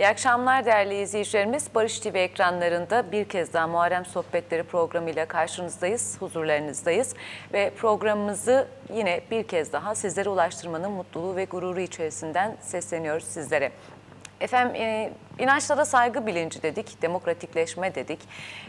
İyi akşamlar değerli izleyicilerimiz. Barış TV ekranlarında bir kez daha Muharrem Sohbetleri programıyla karşınızdayız, huzurlarınızdayız. Ve programımızı yine bir kez daha sizlere ulaştırmanın mutluluğu ve gururu içerisinden sesleniyoruz sizlere. Efendim e, inançlara saygı bilinci dedik, demokratikleşme dedik,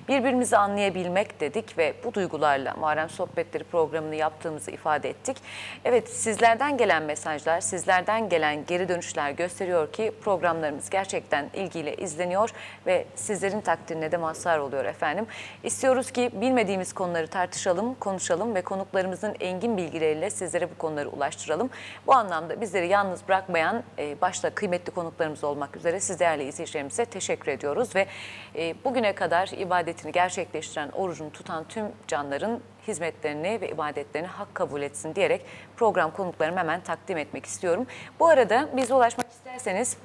birbirimizi anlayabilmek dedik ve bu duygularla Muharrem Sohbetleri programını yaptığımızı ifade ettik. Evet sizlerden gelen mesajlar, sizlerden gelen geri dönüşler gösteriyor ki programlarımız gerçekten ilgiyle izleniyor ve sizlerin takdirine de mazhar oluyor efendim. İstiyoruz ki bilmediğimiz konuları tartışalım, konuşalım ve konuklarımızın engin bilgileriyle sizlere bu konuları ulaştıralım. Bu anlamda bizleri yalnız bırakmayan e, başta kıymetli konuklarımız olmak üzere siz değerli izleyicilerimize teşekkür ediyoruz ve e, bugüne kadar ibadetini gerçekleştiren, orucunu tutan tüm canların hizmetlerini ve ibadetlerini hak kabul etsin diyerek program konuklarımı hemen takdim etmek istiyorum. Bu arada bize ulaşmak isterseniz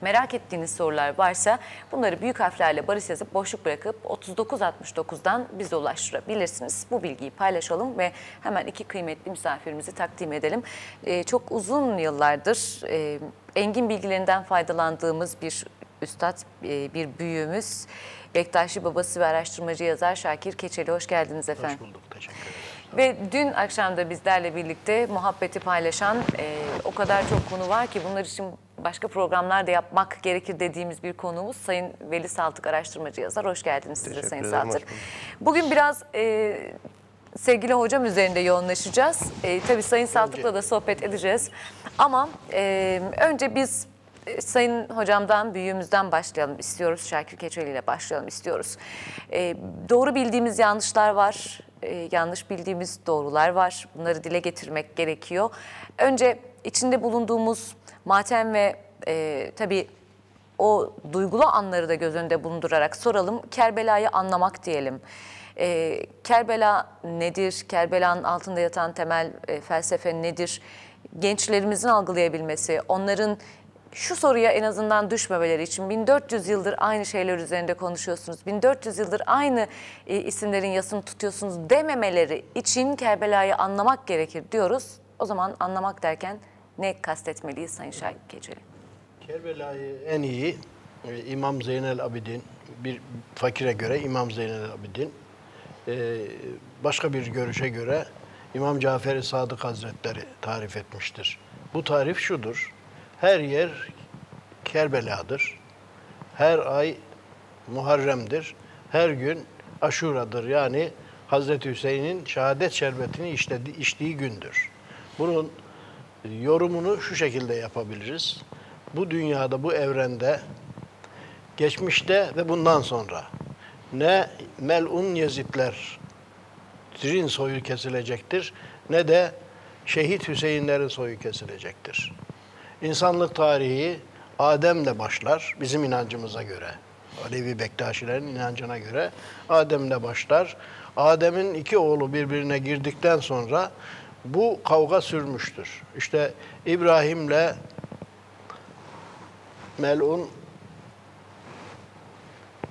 Merak ettiğiniz sorular varsa bunları büyük harflerle barış yazıp boşluk bırakıp 3969'dan bize ulaştırabilirsiniz. Bu bilgiyi paylaşalım ve hemen iki kıymetli misafirimizi takdim edelim. Ee, çok uzun yıllardır e, engin bilgilerinden faydalandığımız bir üstad, e, bir büyüğümüz, Bektaşi babası ve araştırmacı yazar Şakir Keçeli. Hoş geldiniz efendim. Hoş bulduk. Teşekkür ederim. Ve dün akşam da bizlerle birlikte muhabbeti paylaşan e, o kadar çok konu var ki bunlar için başka programlar da yapmak gerekir dediğimiz bir konuğumuz Sayın Veli Saltık araştırmacı yazar. Hoş geldiniz size Sayın ederim, Saltık. Bugün biraz e, sevgili hocam üzerinde yoğunlaşacağız. E, tabii Sayın Saltık'la da sohbet edeceğiz. Ama e, önce biz e, Sayın hocamdan, büyüğümüzden başlayalım istiyoruz. Şakir Keçeli ile başlayalım istiyoruz. E, doğru bildiğimiz yanlışlar var, e, yanlış bildiğimiz doğrular var. Bunları dile getirmek gerekiyor. Önce içinde bulunduğumuz matem ve e, tabii o duygulu anları da göz önünde bulundurarak soralım. Kerbela'yı anlamak diyelim. E, Kerbela nedir? Kerbela'nın altında yatan temel e, felsefe nedir? Gençlerimizin algılayabilmesi, onların şu soruya en azından düşmemeleri için 1400 yıldır aynı şeyler üzerinde konuşuyorsunuz. 1400 yıldır aynı e, isimlerin yasını tutuyorsunuz dememeleri için Kerbela'yı anlamak gerekir diyoruz. O zaman anlamak derken ne kastetmeliyiz Sayın Şahit Keçeli? Kerbela'yı en iyi e, İmam Zeynel Abidin, bir fakire göre İmam Zeynel Abidin, e, başka bir görüşe göre İmam Cafer-i Sadık Hazretleri tarif etmiştir. Bu tarif şudur, her yer Kerbela'dır, her ay Muharrem'dir, her gün Aşura'dır. Yani Hazreti Hüseyin'in şehadet şerbetini işledi, içtiği gündür. Bunun yorumunu şu şekilde yapabiliriz. Bu dünyada, bu evrende, geçmişte ve bundan sonra ne melun Yezidlerin soyu kesilecektir ne de şehit Hüseyinlerin soyu kesilecektir. İnsanlık tarihi Adem'le başlar bizim inancımıza göre. Alevi Bektaşilerin inancına göre Adem'le başlar. Adem'in iki oğlu birbirine girdikten sonra bu kavga sürmüştür. İşte İbrahim'le Melun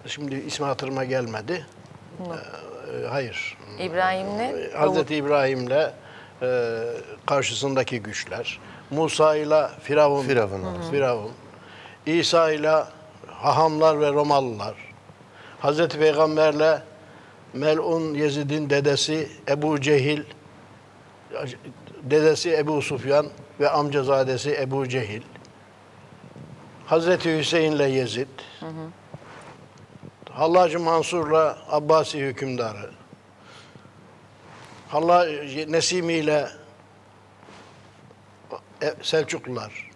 şimdi ismi hatırıma gelmedi. Ee, hayır. İbrahim'le Hazreti İbrahim'le e, karşısındaki güçler. Musa ile Firavun. Firavun. Firavun. İsa ile hahamlar ve Romalılar. Hazreti Peygamberle Melun Yezid'in dedesi Ebu Cehil, dedesi Ebu Sufyan ve amcazadesi Ebu Cehil. Hazreti Hüseyin'le Yezid. Hallacı Mansur'la Abbasi hükümdarı. Halla Nesimi ile e, Selçuklular.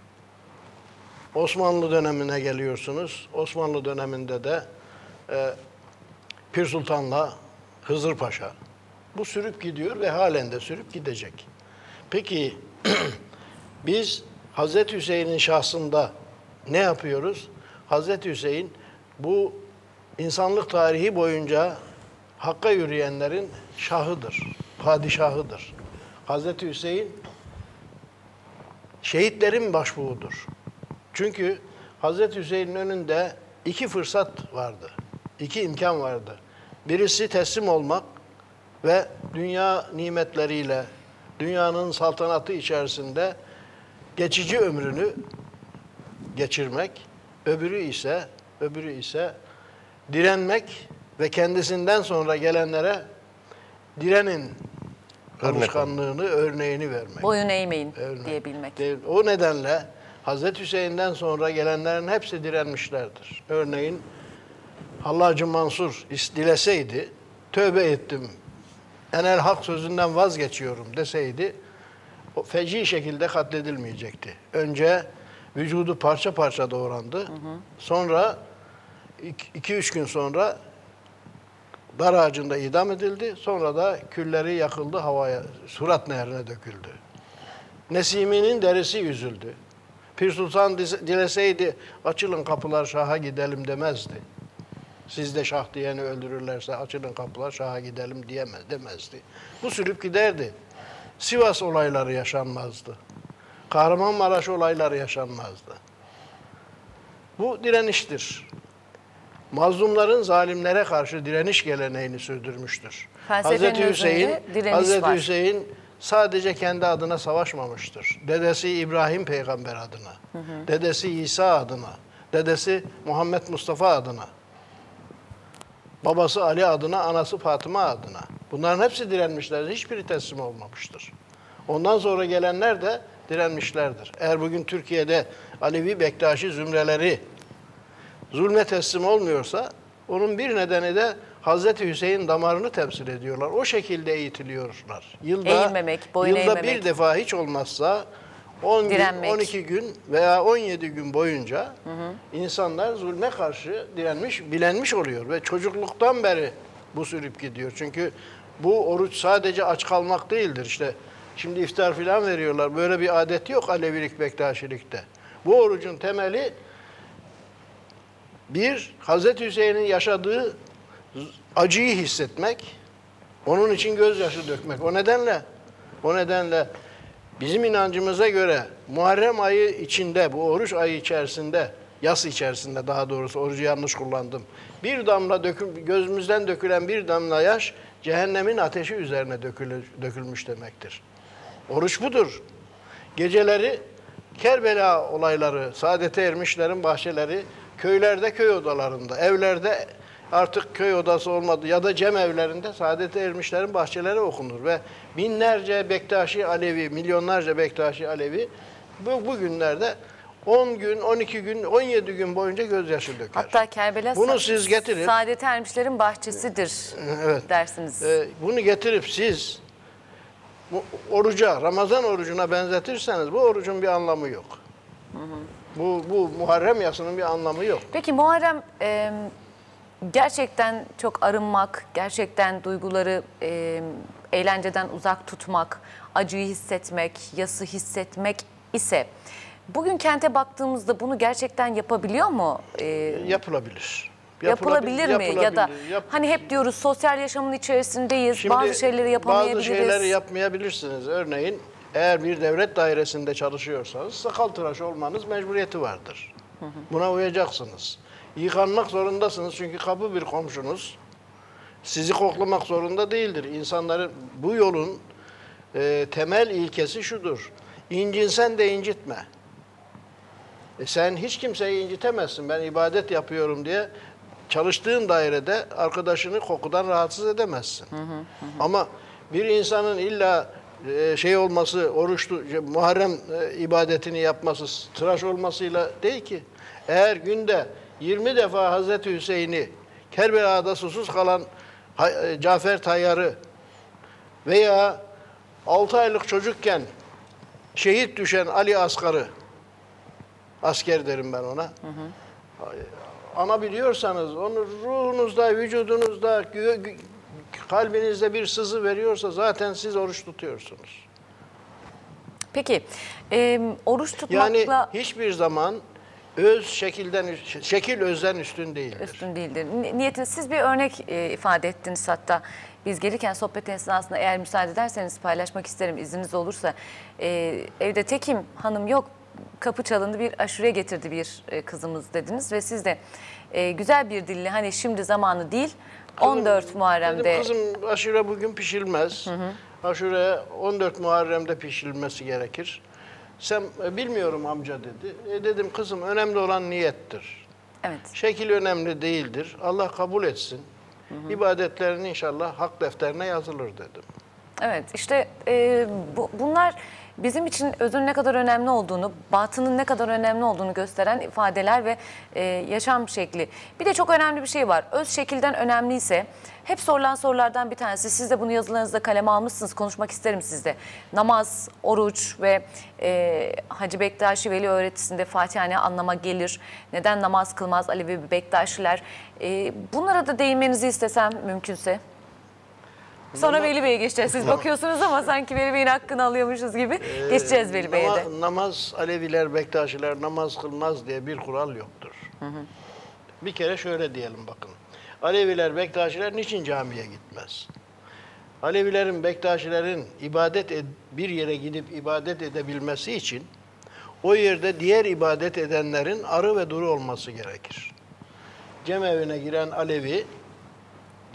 Osmanlı dönemine geliyorsunuz. Osmanlı döneminde de e, Pir Sultan'la Hızır Paşa. Bu sürüp gidiyor ve halen de sürüp gidecek. Peki biz Hazreti Hüseyin'in şahsında ne yapıyoruz? Hazreti Hüseyin bu insanlık tarihi boyunca hakka yürüyenlerin şahıdır, padişahıdır. Hazreti Hüseyin şehitlerin başbuğudur. Çünkü Hazreti Hüseyin'in önünde iki fırsat vardı. iki imkan vardı. Birisi teslim olmak ve dünya nimetleriyle, dünyanın saltanatı içerisinde geçici ömrünü geçirmek öbürü ise öbürü ise direnmek ve kendisinden sonra gelenlere direnin alışkanlığını, örneğini vermek. Boyun eğmeyin Örnek. diyebilmek. O nedenle Hazreti Hüseyin'den sonra gelenlerin hepsi direnmişlerdir. Örneğin Hallacı Mansur dileseydi, tövbe ettim, enel hak sözünden vazgeçiyorum deseydi, o feci şekilde katledilmeyecekti. Önce vücudu parça parça doğrandı. Sonra 2-3 gün sonra dar idam edildi. Sonra da külleri yakıldı havaya, Surat Nehri'ne döküldü. Nesimi'nin derisi yüzüldü. Pir Sultan dileseydi açılın kapılar şaha gidelim demezdi. Siz de şah diyeni öldürürlerse açılın kapılar şaha gidelim diyemez demezdi. Bu sürüp giderdi. Sivas olayları yaşanmazdı. Kahramanmaraş olayları yaşanmazdı. Bu direniştir. Mazlumların zalimlere karşı direniş geleneğini sürdürmüştür. Hazreti Hüseyin, Hazreti var. Hüseyin sadece kendi adına savaşmamıştır. Dedesi İbrahim peygamber adına, dedesi İsa adına, dedesi Muhammed Mustafa adına, babası Ali adına, anası Fatıma adına. Bunların hepsi direnmişlerdir. Hiçbiri teslim olmamıştır. Ondan sonra gelenler de direnmişlerdir. Eğer bugün Türkiye'de Alevi Bektaşi zümreleri zulme teslim olmuyorsa onun bir nedeni de Hazreti Hüseyin damarını temsil ediyorlar. O şekilde eğitiliyorlar. Yılda, Eğilmemek, boyun yılda eğmemek. bir defa hiç olmazsa 10 gün, Direnmek. 12 gün veya 17 gün boyunca insanlar zulme karşı direnmiş, bilenmiş oluyor. Ve çocukluktan beri bu sürüp gidiyor. Çünkü bu oruç sadece aç kalmak değildir. İşte şimdi iftar filan veriyorlar. Böyle bir adet yok Alevilik, Bektaşilikte. Bu orucun temeli bir, Hazreti Hüseyin'in yaşadığı acıyı hissetmek, onun için gözyaşı dökmek. O nedenle, o nedenle bizim inancımıza göre Muharrem ayı içinde, bu oruç ayı içerisinde, yas içerisinde daha doğrusu orucu yanlış kullandım. Bir damla dökül, gözümüzden dökülen bir damla yaş cehennemin ateşi üzerine dökülü- dökülmüş demektir. Oruç budur. Geceleri Kerbela olayları, saadete ermişlerin bahçeleri köylerde köy odalarında, evlerde artık köy odası olmadı ya da cem evlerinde saadete ermişlerin bahçeleri okunur ve binlerce Bektaşi Alevi, milyonlarca Bektaşi Alevi bu, bu günlerde 10 gün, 12 gün, 17 gün boyunca gözyaşı döker. Hatta Kerbela Bunu siz getirin. Saadet Ermişlerin bahçesidir Evet. dersiniz. Ee, bunu getirip siz bu oruca, Ramazan orucuna benzetirseniz bu orucun bir anlamı yok. Bu, bu Muharrem yasının bir anlamı yok. Peki Muharrem e, gerçekten çok arınmak, gerçekten duyguları e, eğlenceden uzak tutmak, acıyı hissetmek, yası hissetmek ise bugün kente baktığımızda bunu gerçekten yapabiliyor mu? E, Yapılabilir. yapılabilir mi? Ya da yapılabilir. Yap- hani hep diyoruz sosyal yaşamın içerisindeyiz, Şimdi bazı şeyleri yapamayabiliriz. Bazı şeyleri yapmayabilirsiniz. Örneğin eğer bir devlet dairesinde çalışıyorsanız sakal tıraşı olmanız mecburiyeti vardır. Buna uyacaksınız. Yıkanmak zorundasınız çünkü kapı bir komşunuz. Sizi koklamak zorunda değildir. İnsanların bu yolun e, temel ilkesi şudur. İncinsen de incitme. E sen hiç kimseyi incitemezsin. Ben ibadet yapıyorum diye çalıştığın dairede arkadaşını kokudan rahatsız edemezsin. Ama bir insanın illa şey olması, oruçlu, şey, Muharrem e, ibadetini yapması, tıraş olmasıyla değil ki. Eğer günde 20 defa Hazreti Hüseyin'i Kerbela'da susuz kalan e, Cafer Tayyar'ı veya 6 aylık çocukken şehit düşen Ali Askar'ı asker derim ben ona. Anabiliyorsanız, onu ruhunuzda, vücudunuzda, kalbinizde bir sızı veriyorsa zaten siz oruç tutuyorsunuz. Peki e, oruç tutmakla Yani hiçbir zaman öz şekilden şekil özden üstün değildir. üstün değildir. Ni- Niyetiniz siz bir örnek e, ifade ettiniz hatta biz gelirken sohbet esnasında eğer müsaade ederseniz paylaşmak isterim izniniz olursa. E, evde tekim hanım yok kapı çalındı bir aşure getirdi bir e, kızımız dediniz ve siz de e, güzel bir dille hani şimdi zamanı değil 14 Muharrem'de Dedim kızım aşure bugün pişilmez. Aşure 14 Muharrem'de pişirilmesi gerekir. Sen e, bilmiyorum amca dedi. E dedim kızım önemli olan niyettir. Evet. Şekil önemli değildir. Allah kabul etsin. İbadetlerin inşallah hak defterine yazılır dedim. Evet işte e, bu, bunlar bizim için özün ne kadar önemli olduğunu, batının ne kadar önemli olduğunu gösteren ifadeler ve e, yaşam şekli. Bir de çok önemli bir şey var. Öz şekilden önemliyse hep sorulan sorulardan bir tanesi. Siz de bunu yazılarınızda kaleme almışsınız. Konuşmak isterim sizde. Namaz, oruç ve e, Hacı Bektaşi Veli öğretisinde Fatiha ne anlama gelir? Neden namaz kılmaz Alevi Bektaşiler? E, bunlara da değinmenizi istesem mümkünse. Sonra Veli Bey'e geçeceğiz. Siz bakıyorsunuz ama sanki Veli Bey'in hakkını alıyormuşuz gibi. geçeceğiz Veli Bey'e de. Nama- namaz Aleviler, Bektaşiler namaz kılmaz diye bir kural yoktur. Bir kere şöyle diyelim bakın. Aleviler, Bektaşiler niçin camiye gitmez? Alevilerin, Bektaşilerin ibadet ed- bir yere gidip ibadet edebilmesi için o yerde diğer ibadet edenlerin arı ve duru olması gerekir. Cem evine giren Alevi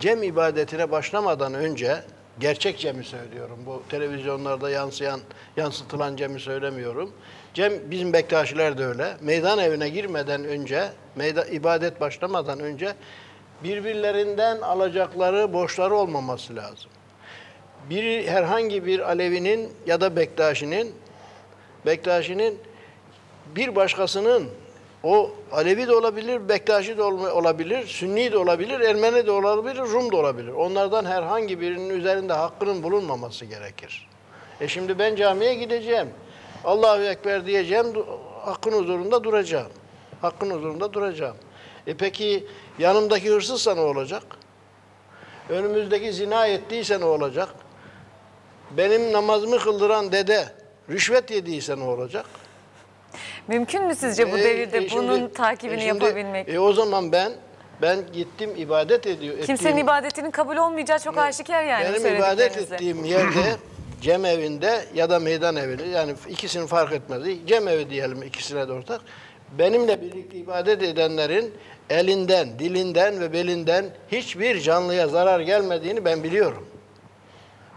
Cem ibadetine başlamadan önce gerçek Cem'i söylüyorum. Bu televizyonlarda yansıyan, yansıtılan Cem'i söylemiyorum. Cem bizim Bektaşiler de öyle. Meydan evine girmeden önce, meydan, ibadet başlamadan önce birbirlerinden alacakları borçları olmaması lazım. Bir herhangi bir Alevi'nin ya da Bektaşi'nin Bektaşi'nin bir başkasının o Alevi de olabilir, Bektaşi de olabilir, Sünni de olabilir, Ermeni de olabilir, Rum da olabilir. Onlardan herhangi birinin üzerinde hakkının bulunmaması gerekir. E şimdi ben camiye gideceğim. Allahu Ekber diyeceğim, hakkın huzurunda duracağım. Hakkın huzurunda duracağım. E peki yanımdaki hırsızsa ne olacak? Önümüzdeki zina ettiyse ne olacak? Benim namazımı kıldıran dede rüşvet yediyse ne olacak? Mümkün mü sizce bu E, devirde e, şimdi- bunun takibini e, şimdi, yapabilmek? E, o zaman ben ben gittim ibadet ediyor. Kimsenin ettiğim- ibadetinin kabul olmayacağı çok aşikar yani benim ibadet ettiğim yerde cem evinde ya da meydan evinde yani ikisini fark etmez. Cem evi diyelim ikisine de ortak. Benimle birlikte ibadet edenlerin elinden, dilinden ve belinden hiçbir canlıya zarar gelmediğini ben biliyorum.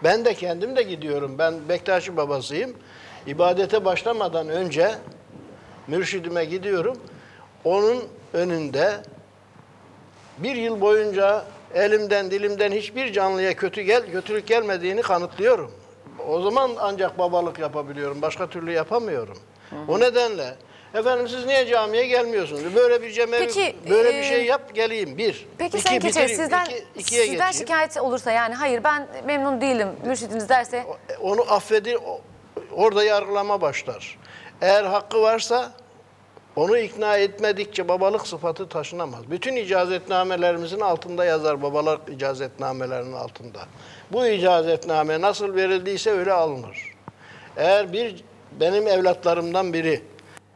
Ben de kendim de gidiyorum. Ben Bektaşi babasıyım. İbadete başlamadan önce mürşidime gidiyorum. Onun önünde bir yıl boyunca elimden dilimden hiçbir canlıya kötü gel kötülük gelmediğini kanıtlıyorum. O zaman ancak babalık yapabiliyorum. Başka türlü yapamıyorum. O nedenle efendim siz niye camiye gelmiyorsunuz? Böyle bir cemevi, Peki, böyle e, bir şey yap geleyim. Bir. Peki İki, Sayın Keçer sizden, İki- ikiye sizden geçeyim. şikayet olursa yani hayır ben memnun değilim mürşidiniz derse Onu affedir, o- orada yargılama başlar. Eğer hakkı varsa onu ikna etmedikçe babalık sıfatı taşınamaz. Bütün icazetnamelerimizin altında yazar babalık icazetnamelerinin altında. Bu icazetname nasıl verildiyse öyle alınır. Eğer bir benim evlatlarımdan biri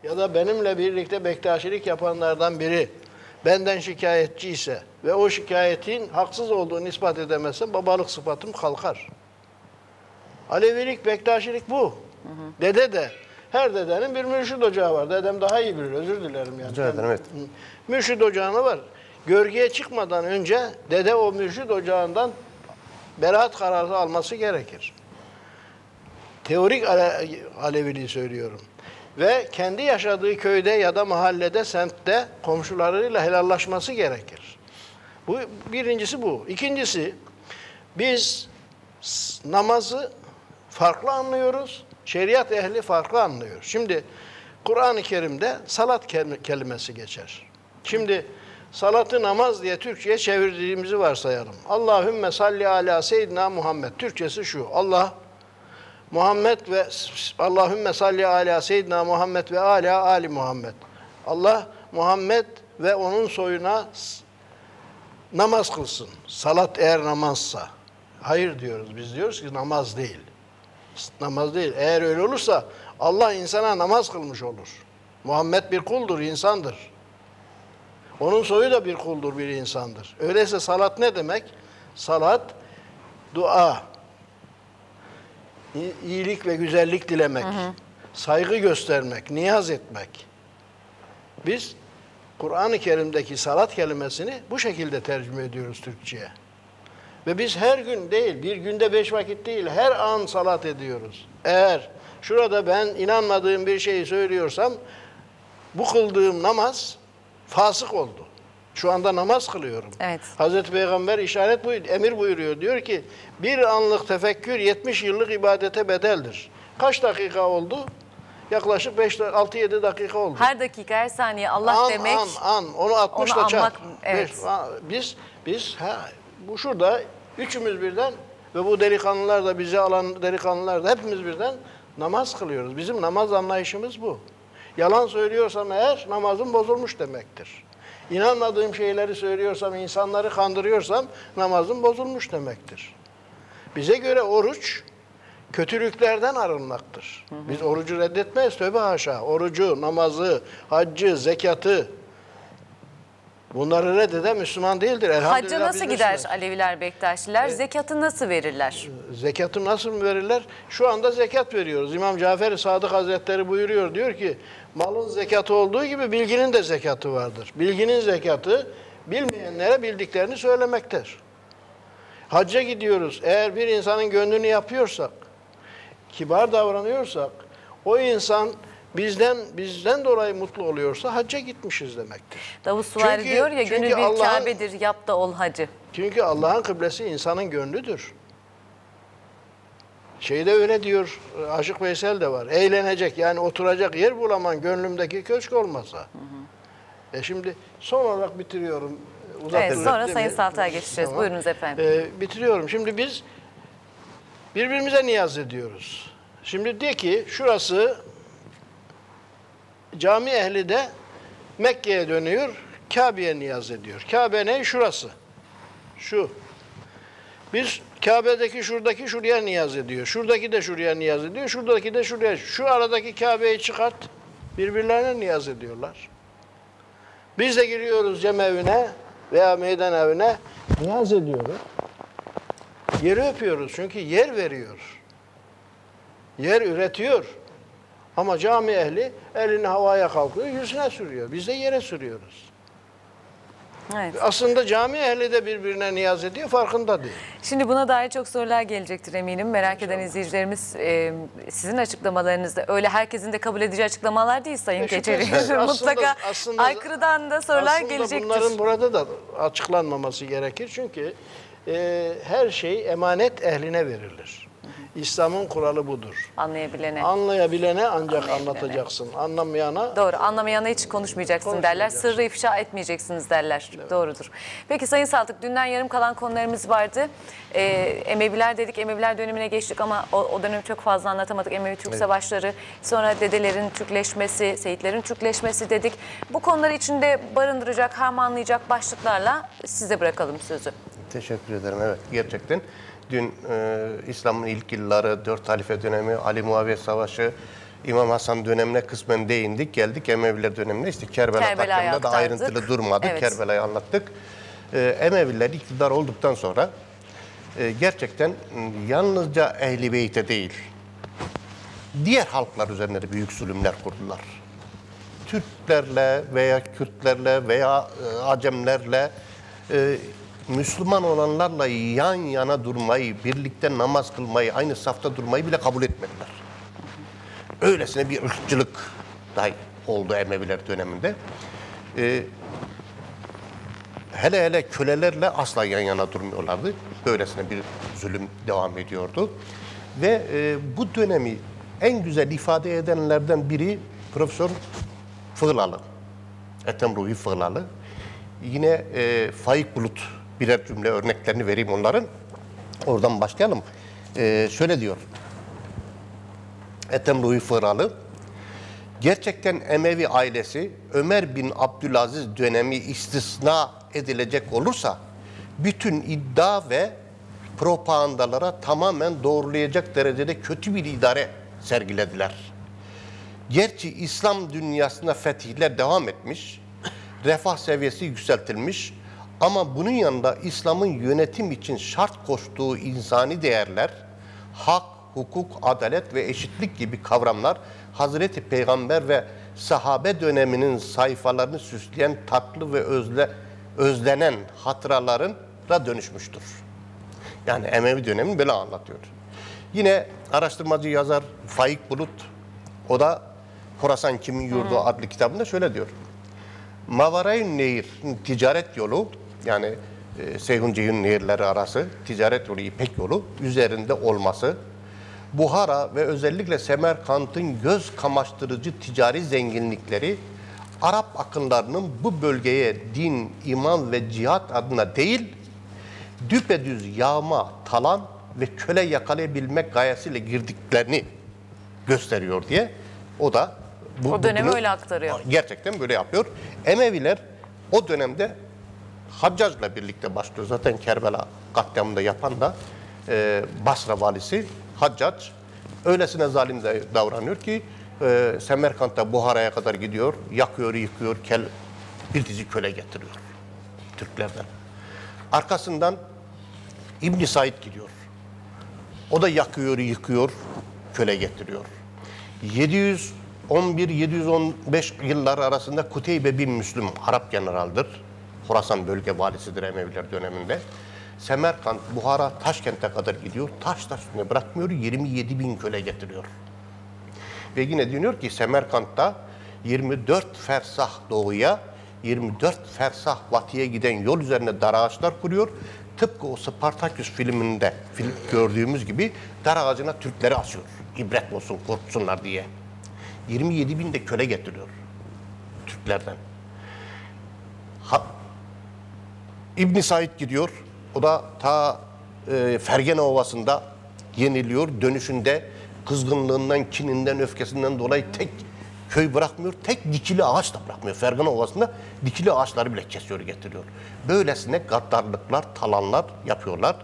ya da benimle birlikte bektaşilik yapanlardan biri benden şikayetçi ise ve o şikayetin haksız olduğunu ispat edemezsem babalık sıfatım kalkar. Alevilik, Bektaşilik bu. Dede de. Her dedenin bir mürşid ocağı var. Dedem daha iyi bilir. Özür dilerim yani. Rica ederim, evet. Mürşid ocağına var. Görgüye çıkmadan önce dede o mürşid ocağından beraat kararı alması gerekir. Teorik Ale- Aleviliği söylüyorum. Ve kendi yaşadığı köyde ya da mahallede, semtte komşularıyla helallaşması gerekir. Bu birincisi bu. İkincisi biz namazı farklı anlıyoruz. Şeriat ehli farklı anlıyor. Şimdi Kur'an-ı Kerim'de salat kel- kelimesi geçer. Şimdi salatı namaz diye Türkçe'ye çevirdiğimizi varsayalım. Allahümme salli ala seyyidina Muhammed. Türkçesi şu. Allah Muhammed ve Allahümme salli ala seyyidina Muhammed ve ala ali Muhammed. Allah Muhammed ve onun soyuna namaz kılsın. Salat eğer namazsa. Hayır diyoruz. Biz diyoruz ki namaz değil. Namaz değil. Eğer öyle olursa Allah insana namaz kılmış olur. Muhammed bir kuldur, insandır. Onun soyu da bir kuldur, bir insandır. Öyleyse salat ne demek? Salat, dua, iyilik ve güzellik dilemek, saygı göstermek, niyaz etmek. Biz Kur'an-ı Kerim'deki salat kelimesini bu şekilde tercüme ediyoruz Türkçe'ye. Ve biz her gün değil, bir günde beş vakit değil, her an salat ediyoruz. Eğer şurada ben inanmadığım bir şeyi söylüyorsam bu kıldığım namaz fasık oldu. Şu anda namaz kılıyorum. Evet. Hazreti Peygamber işaret buyur, emir buyuruyor. Diyor ki bir anlık tefekkür 70 yıllık ibadete bedeldir. Kaç dakika oldu? Yaklaşık 5 6-7 dakika oldu. Her dakika, her saniye Allah an, demek. An, an. Onu 60 Onu da çarp. anmak, evet. Beş- Biz, biz ha, bu şurada üçümüz birden ve bu delikanlılar da bizi alan delikanlılar da hepimiz birden namaz kılıyoruz. Bizim namaz anlayışımız bu. Yalan söylüyorsam eğer namazım bozulmuş demektir. İnanmadığım şeyleri söylüyorsam, insanları kandırıyorsam namazım bozulmuş demektir. Bize göre oruç kötülüklerden arınmaktır. Biz orucu reddetmeyiz tövbe haşa. Orucu, namazı, haccı, zekatı bunları reddeden Müslüman değildir. Hacca nasıl gider. Aleviler, Bektaşiler? Zekatı nasıl verirler? Zekatı nasıl verirler? Şu anda zekat veriyoruz. İmam Cafer-i Sadık Hazretleri buyuruyor. Diyor ki malın zekatı olduğu gibi bilginin de zekatı vardır. Bilginin zekatı bilmeyenlere bildiklerini söylemektir. Hacca gidiyoruz. Eğer bir insanın gönlünü yapıyorsak, kibar davranıyorsak, o insan bizden bizden dolayı mutlu oluyorsa hacca gitmişiz demektir. Davut Suvari Çünkü- diyor ya gönül bir Kabe'dir yap da ol hacı. Çünkü Allah'ın kıblesi insanın gönlüdür. Şeyde öyle diyor, Aşık Veysel de var. Eğlenecek yani oturacak yer bulaman gönlümdeki köşk olmasa. E şimdi son olarak bitiriyorum. Uzattım Evet, sonra Sayın? Saltay'a geçeceğiz. Buyurunuz efendim. E, bitiriyorum. Şimdi biz birbirimize niyaz ediyoruz. Şimdi de ki şurası cami ehli de Mekke'ye dönüyor, Kabe'ye niyaz ediyor. Kabe ne? Şurası. Şu. Biz Kabe'deki şuradaki şuraya niyaz ediyor. Şuradaki de şuraya niyaz ediyor. Şuradaki de şuraya. Şu aradaki Kabe'yi çıkart. Birbirlerine niyaz ediyorlar. Biz de giriyoruz cemevine veya meydan evine niyaz ediyoruz. Yeri öpüyoruz çünkü yer veriyor. Yer üretiyor. Ama cami ehli elini havaya kalkıyor, yüzüne sürüyor. Biz de yere sürüyoruz. Evet. Aslında cami ehli de birbirine niyaz ediyor, farkında değil. Şimdi buna dair çok sorular gelecektir eminim. Merak eden izleyicilerimiz e, sizin açıklamalarınızda öyle herkesin de kabul edeceği açıklamalar değil Sayın E, Keçeri. Aslında- Mutlaka aslında- aykırıdan da sorular Aslında gelecektir. bunların burada da açıklanmaması gerekir. Çünkü e, her şey emanet ehline verilir. İslam'ın kuralı budur. Anlayabilene. Anlayabilene ancak Anlayabilene. anlatacaksın. Anlamayana Doğru. Anlamayana hiç konuşmayacaksın derler. Sırrı ifşa etmeyeceksiniz derler. Doğrudur. Peki Sayın Saltık, dünden yarım kalan konularımız vardı. Ee, Emeviler dedik, Emeviler dönemine geçtik ama o, o dönemi çok fazla anlatamadık. Emevi Türk Savaşları, sonra dedelerin Türkleşmesi, Seyitlerin Türkleşmesi dedik. Bu konuları içinde barındıracak, harmanlayacak başlıklarla size bırakalım sözü. Teşekkür ederim. Evet gerçekten dün e, İslam'ın ilk yılları, dört halife dönemi, Ali Muaviye Savaşı, İmam Hasan dönemine kısmen değindik. Geldik Emeviler dönemine. İşte Kerbela takviminde da ayrıntılı durmadık. Evet. Kerbela'yı anlattık. E, Emeviler iktidar olduktan sonra e, gerçekten yalnızca Ehli Beyt'e değil, diğer halklar üzerinde de büyük zulümler kurdular. Türklerle veya Kürtlerle veya e, Acemlerle e, Müslüman olanlarla yan yana durmayı, birlikte namaz kılmayı, aynı safta durmayı bile kabul etmediler. Öylesine bir ırkçılık dahi oldu Emeviler döneminde. E, hele hele kölelerle asla yan yana durmuyorlardı. Böylesine bir zulüm devam ediyordu. Ve e, bu dönemi en güzel ifade edenlerden biri Profesör Fığlalı. Ethem Ruhi Fığlalı. Yine e, Faik Bulut birer cümle örneklerini vereyim onların. Oradan başlayalım. E, şöyle diyor. Ethem Ruhi Fığlalı. Gerçekten Emevi ailesi Ömer bin Abdülaziz dönemi istisna edilecek olursa bütün iddia ve propagandalara tamamen doğrulayacak derecede kötü bir idare sergilediler. Gerçi İslam dünyasında fetihler devam etmiş, refah seviyesi yükseltilmiş ama bunun yanında İslam'ın yönetim için şart koştuğu insani değerler, hak, hukuk, adalet ve eşitlik gibi kavramlar Hazreti Peygamber ve sahabe döneminin sayfalarını süsleyen tatlı ve özle, özlenen hatıralarına dönüşmüştür. Yani Emevi dönemi böyle anlatıyor. Yine araştırmacı yazar Faik Bulut, o da Horasan Kimin Yurdu adlı kitabında şöyle diyor. Mavarayın Nehir ticaret yolu yani e, Seyhun Ceyhun nehirleri arası ticaret yolu İpek yolu üzerinde olması Buhara ve özellikle Semerkant'ın göz kamaştırıcı ticari zenginlikleri Arap akınlarının bu bölgeye din, iman ve cihat adına değil düpedüz yağma, talan ve köle yakalayabilmek gayesiyle girdiklerini gösteriyor diye o da bu, O dönemi öyle aktarıyor. Gerçekten böyle yapıyor. Emeviler o dönemde Haccac'la birlikte başlıyor. Zaten Kerbela katliamında yapan da e, Basra valisi Haccac öylesine zalim davranıyor ki e, Semerkant'ta Buhara'ya kadar gidiyor, yakıyor, yıkıyor, kel, bir dizi köle getiriyor Türklerden. Arkasından İbn Said gidiyor. O da yakıyor, yıkıyor, köle getiriyor. 711-715 yılları arasında Kuteybe bin Müslüm Arap generaldir. Horasan bölge valisidir Emeviler döneminde. Semerkant, Buhara, Taşkent'e kadar gidiyor. Taş taş üstüne bırakmıyor, 27 bin köle getiriyor. Ve yine diyor ki Semerkant'ta 24 fersah doğuya, 24 fersah batıya giden yol üzerine dar ağaçlar kuruyor. Tıpkı o Spartaküs filminde film gördüğümüz gibi dar ağacına Türkleri asıyor. İbret olsun, korksunlar diye. 27 bin de köle getiriyor Türklerden. İbn Said gidiyor. O da ta e, Fergene Ovası'nda yeniliyor. Dönüşünde kızgınlığından, kininden, öfkesinden dolayı tek köy bırakmıyor. Tek dikili ağaç da bırakmıyor. Fergane Ovası'nda dikili ağaçları bile kesiyor, getiriyor. Böylesine gaddarlıklar, talanlar yapıyorlar.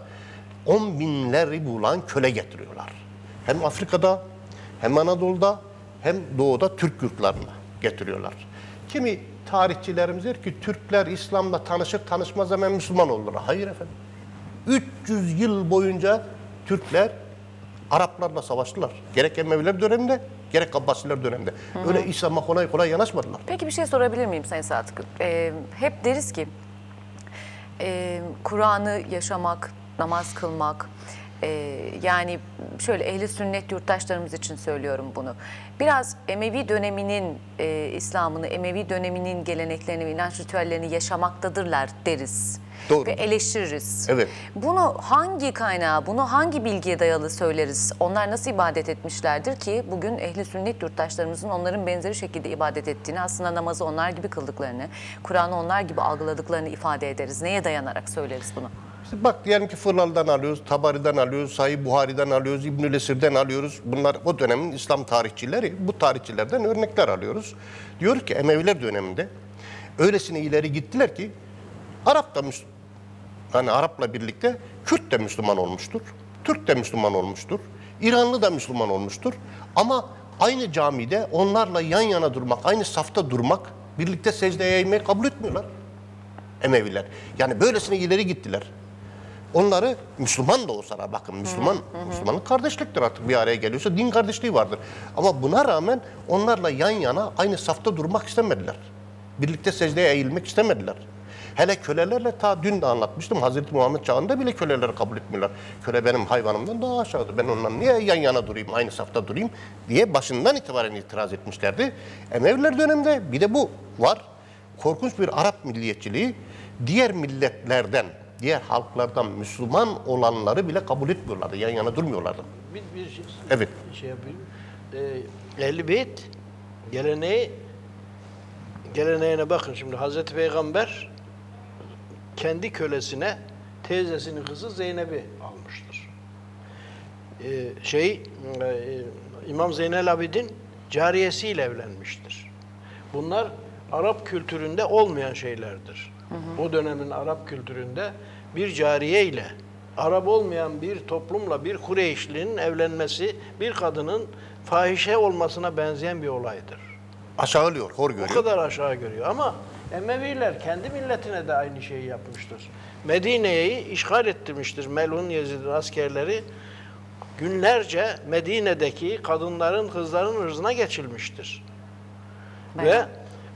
On binleri bulan köle getiriyorlar. Hem Afrika'da, hem Anadolu'da, hem Doğu'da Türk yurtlarına getiriyorlar. Kimi tarihçilerimiz der ki Türkler İslam'la tanışır tanışmaz hemen Müslüman oldular. Hayır efendim. 300 yıl boyunca Türkler Araplarla savaştılar. Gerek Emeviler döneminde, gerek Abbasiler döneminde. Öyle İslam'a kolay kolay yanaşmadılar. Peki bir şey sorabilir miyim Sayın Sadık? Ee, hep deriz ki e, Kur'an'ı yaşamak, namaz kılmak, e, yani şöyle ehli sünnet yurttaşlarımız için söylüyorum bunu. Biraz Emevi döneminin e, İslam'ını, Emevi döneminin geleneklerini, ve inanç ritüellerini yaşamaktadırlar deriz. Doğru. Ve eleştiririz. Evet. Bunu hangi kaynağa, bunu hangi bilgiye dayalı söyleriz? Onlar nasıl ibadet etmişlerdir ki bugün ehli sünnet yurttaşlarımızın onların benzeri şekilde ibadet ettiğini, aslında namazı onlar gibi kıldıklarını, Kur'an'ı onlar gibi algıladıklarını ifade ederiz. Neye dayanarak söyleriz bunu? Bak diyelim ki Fırlal'dan alıyoruz, Tabari'den alıyoruz, Sahih Buhari'den alıyoruz, İbnül Esir'den alıyoruz. Bunlar o dönemin İslam tarihçileri. Bu tarihçilerden örnekler alıyoruz. Diyor ki Emeviler döneminde öylesine ileri gittiler ki Arap da Müslüman, yani Arap'la birlikte Kürt de Müslüman olmuştur. Türk de Müslüman olmuştur. İranlı da Müslüman olmuştur. Ama aynı camide onlarla yan yana durmak, aynı safta durmak, birlikte secdeye eğmeyi kabul etmiyorlar. Emeviler. Yani böylesine ileri gittiler. Onları Müslüman da olsalar bakın Müslüman Müslümanlık kardeşliktir artık bir araya geliyorsa din kardeşliği vardır. Ama buna rağmen onlarla yan yana aynı safta durmak istemediler. Birlikte secdeye eğilmek istemediler. Hele kölelerle ta dün de anlatmıştım. Hazreti Muhammed çağında bile köleleri kabul etmiyorlar. Köle benim hayvanımdan daha aşağıdır. Ben onunla niye yan yana durayım, aynı safta durayım diye başından itibaren itiraz etmişlerdi. Emeviler döneminde bir de bu var. Korkunç bir Arap milliyetçiliği diğer milletlerden, diğer halklardan Müslüman olanları bile kabul etmiyorlardı. Yan yana durmuyorlardı. Bir, bir şey, Evet. şey yapayım. Ee, Ehl-i Beyt geleneği geleneğine bakın şimdi Hazreti Peygamber kendi kölesine teyzesinin kızı Zeynep'i almıştır. Ee, şey e, İmam Zeynel Abidin cariyesiyle evlenmiştir. Bunlar Arap kültüründe olmayan şeylerdir. O dönemin Arap kültüründe bir cariye ile Arap olmayan bir toplumla bir Kureyşlinin evlenmesi bir kadının fahişe olmasına benzeyen bir olaydır. Aşağılıyor, hor O görüyor. kadar aşağı görüyor ama Emeviler kendi milletine de aynı şeyi yapmıştır. Medine'yi işgal ettirmiştir Melun Yezid'in askerleri. Günlerce Medine'deki kadınların, kızların ırzına geçilmiştir. Ve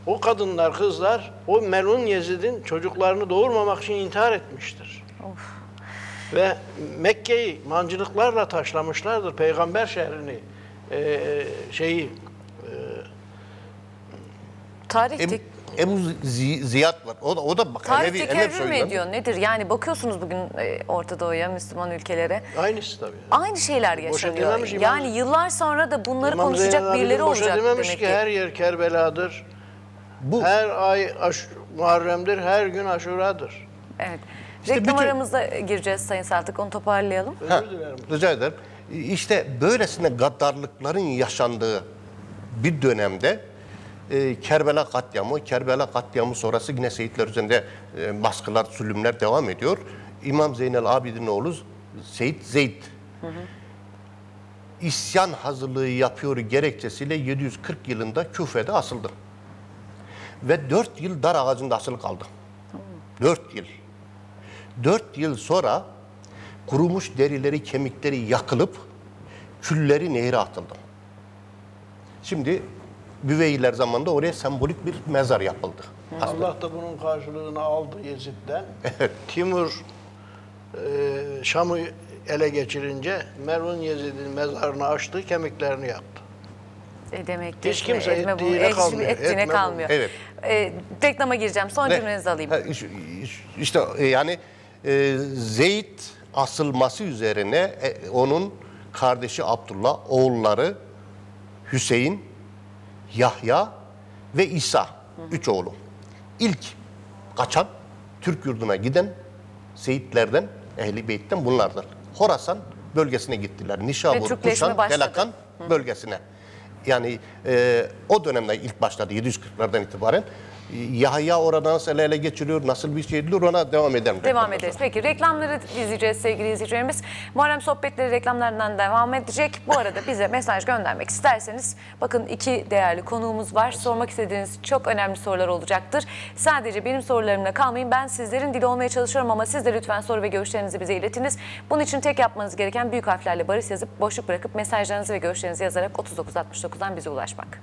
o kadınlar, kızlar o Melun Yezid'in çocuklarını doğurmamak için intihar etmiştir. Ve Mekke'yi mancınıklarla taşlamışlardır. Peygamber şehrini, e, şeyi, Tarih, Em, Ebu Zi- Ziyad var. O da, o da bak tarih Emevi tekerrür mü ediyor? Nedir? Yani bakıyorsunuz bugün e, Orta Doğu'ya, Müslüman ülkelere. aynısı tabii. Aynı şeyler yaşanıyor. İmam- Yani yıllar sonra da bunları İmam konuşacak birileri olacak demek ki, ki. her yer Kerbela'dır. Bu Her ay aş, Muharrem'dir, her gün Aşura'dır. Evet. İşte Reklam bütün- aramızda gireceğiz Sayın Saltık. Onu toparlayalım. Ha, rica ederim. İşte böylesine gaddarlıkların yaşandığı bir dönemde e, Kerbela katliamı, Kerbela katliamı sonrası yine Seyitler üzerinde e, baskılar, zulümler devam ediyor. İmam Zeynel Abidin oğlu Seyit Zeyd isyan hazırlığı yapıyor gerekçesiyle 740 yılında Küfe'de asıldı. Ve 4 yıl dar ağacında asılı kaldı. 4 yıl. 4 yıl sonra kurumuş derileri, kemikleri yakılıp külleri nehre atıldı. Şimdi Büveyler zamanında oraya sembolik bir mezar yapıldı. Allah da bunun karşılığını aldı Yezid'den. Timur e, Şam'ı ele geçirince Merun Yezid'in mezarını açtı, kemiklerini yaktı. E demek ki Hiç kimse etme ettiğine et- kalmıyor, ettiğine etme kalmıyor. Evet. E, reklama gireceğim. Son Ne? cümlenizi alayım. Ha, iş- iş- İşte e, yani e, Zeyd asılması üzerine e, onun kardeşi Abdullah, oğulları Hüseyin, Yahya ve İsa. Üç oğlu. İlk kaçan Türk yurduna giden Seyitlerden, Ehli Beyt'ten bunlardır. Horasan bölgesine gittiler. Nişabur, Kuşan, başladı. Pelakan bölgesine. Yani e, o dönemde ilk başladı 740'lardan itibaren. Yahya oradan nasıl ele geçiriyor, nasıl bir şey ediliyor ona devam edelim. Devam ederiz. Peki reklamları izleyeceğiz sevgili izleyicilerimiz. Muharrem sohbetleri reklamlarından devam edecek. Bu arada bize mesaj göndermek isterseniz bakın iki değerli konuğumuz var. Sormak istediğiniz çok önemli sorular olacaktır. Sadece benim sorularımla kalmayın. Ben sizlerin dili olmaya çalışıyorum ama siz de lütfen soru ve görüşlerinizi bize iletiniz. Bunun için tek yapmanız gereken büyük harflerle barış yazıp boşluk bırakıp mesajlarınızı ve görüşlerinizi yazarak 3969'dan bize ulaşmak.